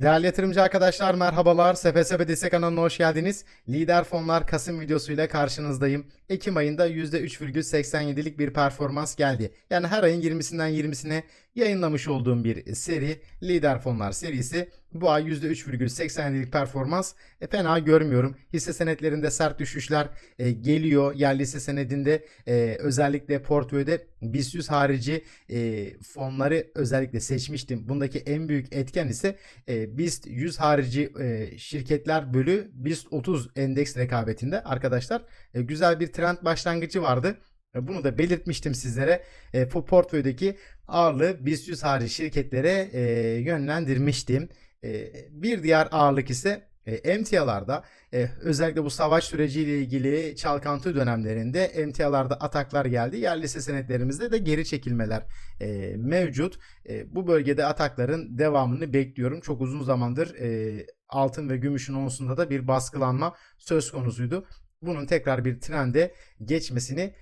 Değerli yatırımcı arkadaşlar merhabalar. SPSB Destek kanalına hoş geldiniz. Lider fonlar Kasım videosuyla karşınızdayım. Ekim ayında %3,87'lik bir performans geldi. Yani her ayın 20'sinden 20'sine yayınlamış olduğum bir seri Lider fonlar serisi. Bu ay %3,87'lik performans e, fena görmüyorum. Hisse senetlerinde sert düşüşler e, geliyor. Yerli hisse senedinde e, özellikle portföyde BIST 100 harici e, fonları özellikle seçmiştim. Bundaki en büyük etken ise e, BIST 100 harici e, şirketler bölü BIST 30 endeks rekabetinde arkadaşlar e, güzel bir trend başlangıcı vardı. E, Bunu da belirtmiştim sizlere. E, bu portföydeki ağırlığı BIST 100 harici şirketlere e, yönlendirmiştim. E, bir diğer ağırlık ise e, emtialarda e, özellikle bu savaş süreciyle ilgili çalkantı dönemlerinde emtialarda ataklar geldi. Yerli senetlerimizde de geri çekilmeler e, mevcut. E, bu bölgede atakların devamını bekliyorum. Çok uzun zamandır e, altın ve gümüşün onsunda da bir baskılanma söz konusuydu. Bunun tekrar bir trende geçmesini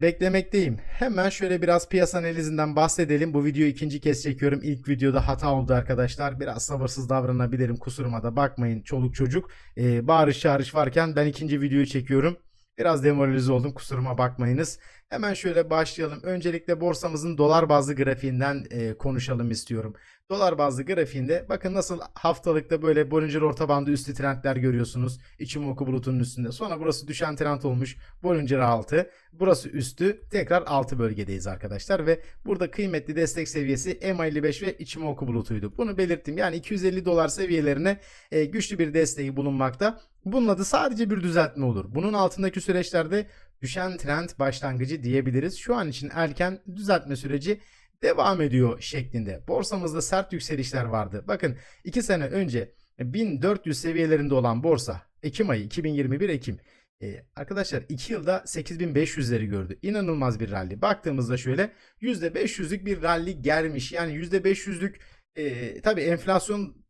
beklemekteyim. Hemen şöyle biraz piyasa analizinden bahsedelim. Bu videoyu ikinci kez çekiyorum. İlk videoda hata oldu arkadaşlar. Biraz sabırsız davranabilirim. Kusuruma da bakmayın çoluk çocuk. Ee, bağırış çağırış varken ben ikinci videoyu çekiyorum. Biraz demoralize oldum kusuruma bakmayınız. Hemen şöyle başlayalım. Öncelikle borsamızın dolar bazlı grafiğinden e, konuşalım istiyorum. Dolar bazlı grafiğinde bakın nasıl haftalıkta böyle Bollinger orta bandı üstü trendler görüyorsunuz. İçimoku bulutunun üstünde. Sonra burası düşen trend olmuş. Bollinger altı. Burası üstü. Tekrar altı bölgedeyiz arkadaşlar ve burada kıymetli destek seviyesi MA55 ve Ichimoku bulutuydu. Bunu belirttim. Yani 250 dolar seviyelerine e, güçlü bir desteği bulunmakta. Bunun adı sadece bir düzeltme olur. Bunun altındaki süreçlerde düşen trend başlangıcı diyebiliriz. Şu an için erken düzeltme süreci devam ediyor şeklinde. Borsamızda sert yükselişler vardı. Bakın 2 sene önce 1400 seviyelerinde olan borsa Ekim ayı 2021 Ekim ee, arkadaşlar 2 yılda 8500'leri gördü. İnanılmaz bir rally. Baktığımızda şöyle %500'lük bir rally gelmiş. Yani %500'lük e, tabii enflasyon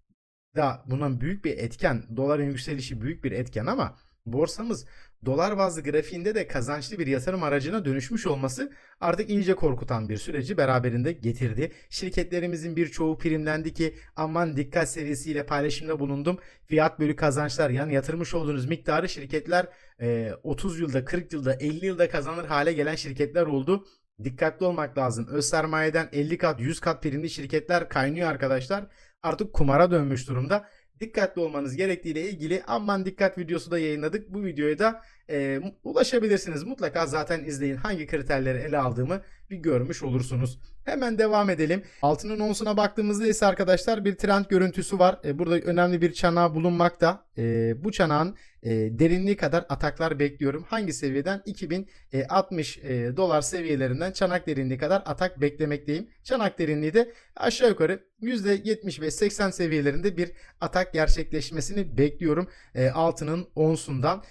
da bunun büyük bir etken. Doların yükselişi büyük bir etken ama borsamız dolar bazlı grafiğinde de kazançlı bir yatırım aracına dönüşmüş olması artık iyice korkutan bir süreci beraberinde getirdi. Şirketlerimizin birçoğu primlendi ki aman dikkat seviyesiyle paylaşımda bulundum. Fiyat bölü kazançlar yani yatırmış olduğunuz miktarı şirketler e, 30 yılda 40 yılda 50 yılda kazanır hale gelen şirketler oldu. Dikkatli olmak lazım. Öz sermayeden 50 kat 100 kat primli şirketler kaynıyor arkadaşlar. Artık kumara dönmüş durumda dikkatli olmanız gerektiğiyle ilgili aman dikkat videosu da yayınladık. Bu videoya da e, ulaşabilirsiniz. Mutlaka zaten izleyin hangi kriterleri ele aldığımı bir görmüş olursunuz. Hemen devam edelim. Altının onsuna baktığımızda ise arkadaşlar bir trend görüntüsü var. E, burada önemli bir çanağı bulunmakta. E, bu çanağın e, derinliği kadar ataklar bekliyorum. Hangi seviyeden? 2060 e, dolar seviyelerinden çanak derinliği kadar atak beklemekteyim. Çanak derinliği de aşağı yukarı %75-80 seviyelerinde bir atak gerçekleşmesini bekliyorum. Altının onsundan.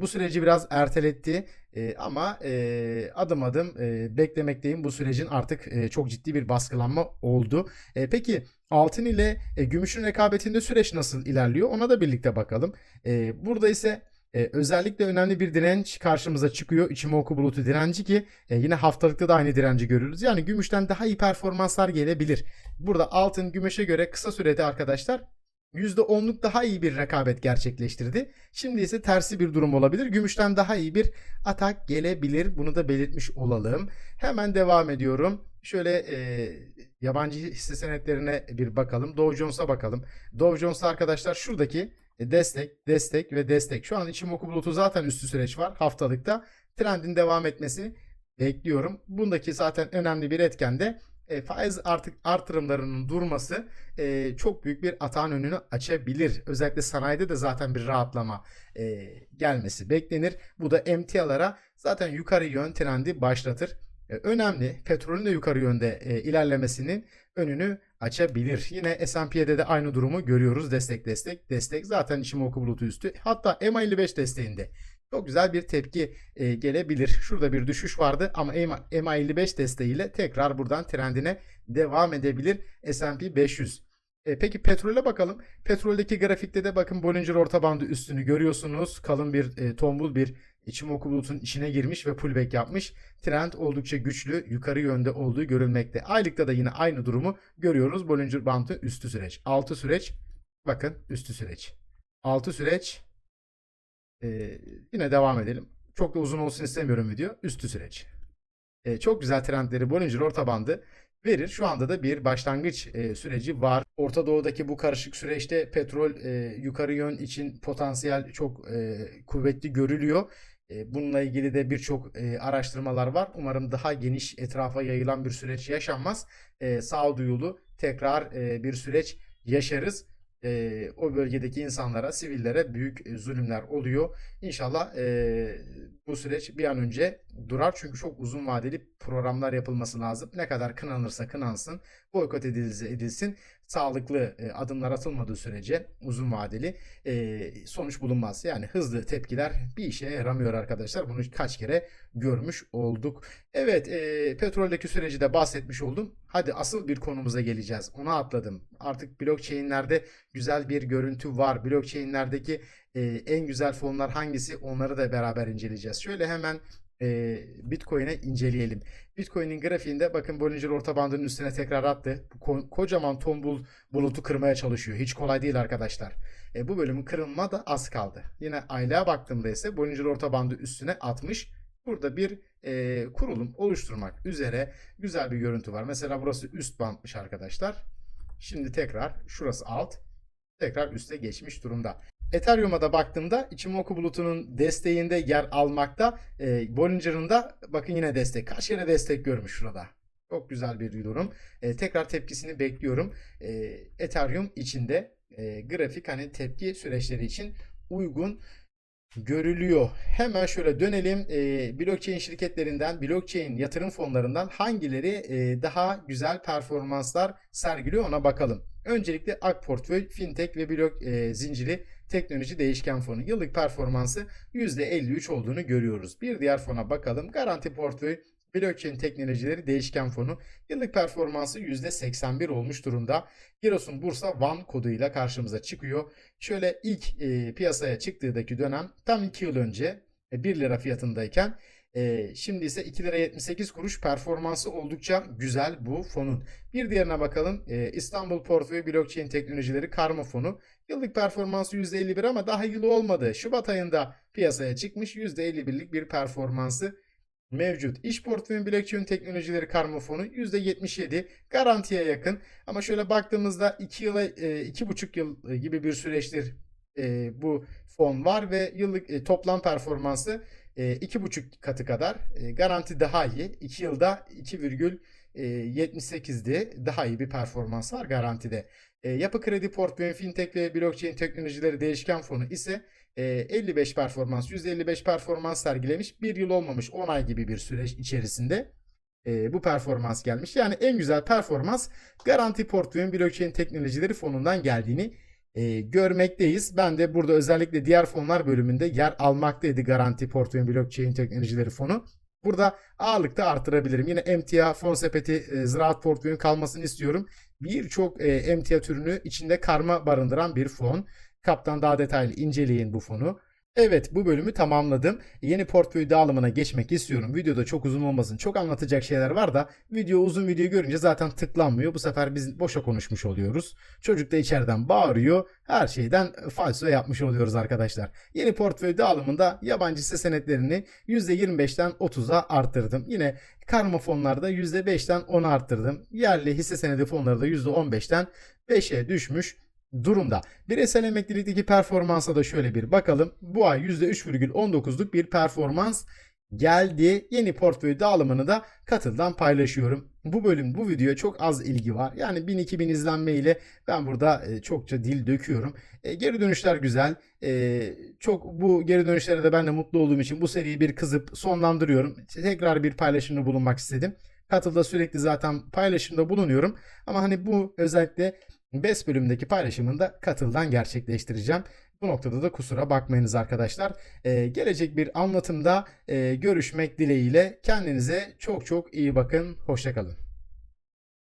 Bu süreci biraz erteletti. E, ama e, adım adım e, beklemekteyim. Bu sürecin artık e, çok ciddi bir baskılanma oldu. E, peki altın ile e, gümüşün rekabetinde süreç nasıl ilerliyor? Ona da birlikte bakalım. E, burada ise e, özellikle önemli bir direnç karşımıza çıkıyor. İçimoku bulutu direnci ki e, yine haftalıkta da aynı direnci görürüz. Yani gümüşten daha iyi performanslar gelebilir. Burada altın gümüşe göre kısa sürede arkadaşlar %10'luk daha iyi bir rekabet gerçekleştirdi. Şimdi ise tersi bir durum olabilir. Gümüşten daha iyi bir atak gelebilir. Bunu da belirtmiş olalım. Hemen devam ediyorum. Şöyle e, yabancı hisse senetlerine bir bakalım. Dow Jones'a bakalım. Dow Jones arkadaşlar şuradaki destek, destek ve destek. Şu an Ichimoku bulutu zaten üstü süreç var haftalıkta. Trendin devam etmesini bekliyorum. Bundaki zaten önemli bir etken de e, faiz artık artırımlarının durması e, çok büyük bir atağın önünü açabilir. Özellikle sanayide de zaten bir rahatlama e, gelmesi beklenir. Bu da emtialara zaten yukarı yön trendi başlatır. E, önemli petrolün de yukarı yönde e, ilerlemesinin önünü açabilir. Yine S&P'de de aynı durumu görüyoruz. Destek destek destek zaten Ichimoku bulutu üstü. Hatta MA55 desteğinde çok güzel bir tepki e, gelebilir. Şurada bir düşüş vardı ama MA55 desteğiyle tekrar buradan trendine devam edebilir S&P 500. E, peki petrole bakalım. Petroldeki grafikte de bakın Bollinger orta bandı üstünü görüyorsunuz. Kalın bir e, tombul bir Ichimoku bulutun içine girmiş ve pullback yapmış. Trend oldukça güçlü yukarı yönde olduğu görülmekte. Aylıkta da yine aynı durumu görüyoruz. Bollinger bandı üstü süreç. Altı süreç Bakın üstü süreç. Altı süreç. Ee, yine devam edelim. Çok da uzun olsun istemiyorum video. Üstü süreç. Ee, çok güzel trendleri Bollinger orta bandı verir. Şu anda da bir başlangıç e, süreci var. Orta Doğu'daki bu karışık süreçte petrol e, yukarı yön için potansiyel çok e, kuvvetli görülüyor. E, bununla ilgili de birçok e, araştırmalar var. Umarım daha geniş etrafa yayılan bir süreç yaşanmaz. E, sağduyulu tekrar e, bir süreç yaşarız. E, o bölgedeki insanlara, sivillere büyük zulümler oluyor. İnşallah e, bu süreç bir an önce durar. Çünkü çok uzun vadeli programlar yapılması lazım. Ne kadar kınanırsa kınansın, boykot edilse edilsin. Sağlıklı e, adımlar atılmadığı sürece uzun vadeli e, sonuç bulunmaz. Yani hızlı tepkiler bir işe yaramıyor arkadaşlar. Bunu kaç kere görmüş olduk. Evet, e, petroldeki süreci de bahsetmiş oldum. Hadi asıl bir konumuza geleceğiz. Ona atladım. Artık blockchain'lerde güzel bir görüntü var. Blockchain'lerdeki e, en güzel fonlar hangisi? Onları da beraber inceleyeceğiz. Şöyle hemen e, Bitcoin'e inceleyelim. Bitcoin'in grafiğinde bakın Bollinger orta bandının üstüne tekrar attı. Bu ko- kocaman tombul bulutu kırmaya çalışıyor. Hiç kolay değil arkadaşlar. E, bu bölümün kırılma da az kaldı. Yine aylığa baktığımda ise Bollinger orta bandı üstüne atmış. Burada bir e, kurulum oluşturmak üzere güzel bir görüntü var. Mesela burası üst bandmış arkadaşlar. Şimdi tekrar şurası alt. Tekrar üste geçmiş durumda. Ethereum'a da baktığımda Ichimoku bulutunun desteğinde yer almakta. E, Bollinger'ın da bakın yine destek. Kaç kere destek görmüş şurada. Çok güzel bir durum. E, tekrar tepkisini bekliyorum. E, Ethereum içinde e, grafik hani tepki süreçleri için uygun görülüyor. Hemen şöyle dönelim. E, blockchain şirketlerinden, blockchain yatırım fonlarından hangileri e, daha güzel performanslar sergiliyor ona bakalım. Öncelikle Ak Portföy, Fintech ve Blok e, zinciri teknoloji değişken fonu. Yıllık performansı %53 olduğunu görüyoruz. Bir diğer fona bakalım. Garanti Portföy, Blockchain Teknolojileri Değişken Fonu yıllık performansı %81 olmuş durumda. Giros'un Bursa One koduyla karşımıza çıkıyor. Şöyle ilk e, piyasaya çıktığındaki dönem tam 2 yıl önce e, 1 lira fiyatındayken e, şimdi ise 2 lira 78 kuruş performansı oldukça güzel bu fonun. Bir diğerine bakalım. E, İstanbul Portföy Blockchain Teknolojileri Karma Fonu. Yıllık performansı %51 ama daha yılı olmadı. Şubat ayında piyasaya çıkmış %51'lik bir performansı mevcut. İş portföyün blockchain teknolojileri karma fonu %77 garantiye yakın. Ama şöyle baktığımızda 2 yıla 2,5 yıl gibi bir süreçtir e, bu fon var ve yıllık e, toplam performansı e, 2,5 katı kadar. E, garanti daha iyi. 2 yılda 2,78'di. Daha iyi bir performans var garantide. E, yapı kredi portföyün fintech ve blockchain teknolojileri değişken fonu ise e, 55 performans, %55 performans sergilemiş. Bir yıl olmamış 10 ay gibi bir süreç içerisinde e, bu performans gelmiş. Yani en güzel performans Garanti Portföyün Blockchain Teknolojileri fonundan geldiğini e, görmekteyiz. Ben de burada özellikle diğer fonlar bölümünde yer almaktaydı Garanti Portföyün Blockchain Teknolojileri fonu. Burada ağırlıkta artırabilirim. Yine emtia, fon sepeti, e, ziraat portföyün kalmasını istiyorum. Birçok e, emtia türünü içinde karma barındıran bir fon. Kaptan daha detaylı inceleyin bu fonu. Evet bu bölümü tamamladım. Yeni portföy dağılımına geçmek istiyorum. Videoda çok uzun olmasın. Çok anlatacak şeyler var da video uzun video görünce zaten tıklanmıyor. Bu sefer biz boşa konuşmuş oluyoruz. Çocuk da içeriden bağırıyor. Her şeyden falso yapmış oluyoruz arkadaşlar. Yeni portföy dağılımında yabancı hisse senetlerini %25'ten 30'a arttırdım. Yine karma fonlarda %5'ten 10'a arttırdım. Yerli hisse senedi fonları da %15'ten 5'e düşmüş durumda. Bireysel emeklilikteki performansa da şöyle bir bakalım. Bu ay %3,19'luk bir performans geldi. Yeni portföy dağılımını da katıldan paylaşıyorum. Bu bölüm bu videoya çok az ilgi var. Yani 1000-2000 izlenme ile ben burada e, çokça dil döküyorum. E, geri dönüşler güzel. E, çok bu geri dönüşlere de ben de mutlu olduğum için bu seriyi bir kızıp sonlandırıyorum. Tekrar bir paylaşımda bulunmak istedim. Katılda sürekli zaten paylaşımda bulunuyorum. Ama hani bu özellikle BES bölümündeki paylaşımını da katıldan gerçekleştireceğim. Bu noktada da kusura bakmayınız arkadaşlar. Ee, gelecek bir anlatımda e, görüşmek dileğiyle kendinize çok çok iyi bakın. Hoşçakalın.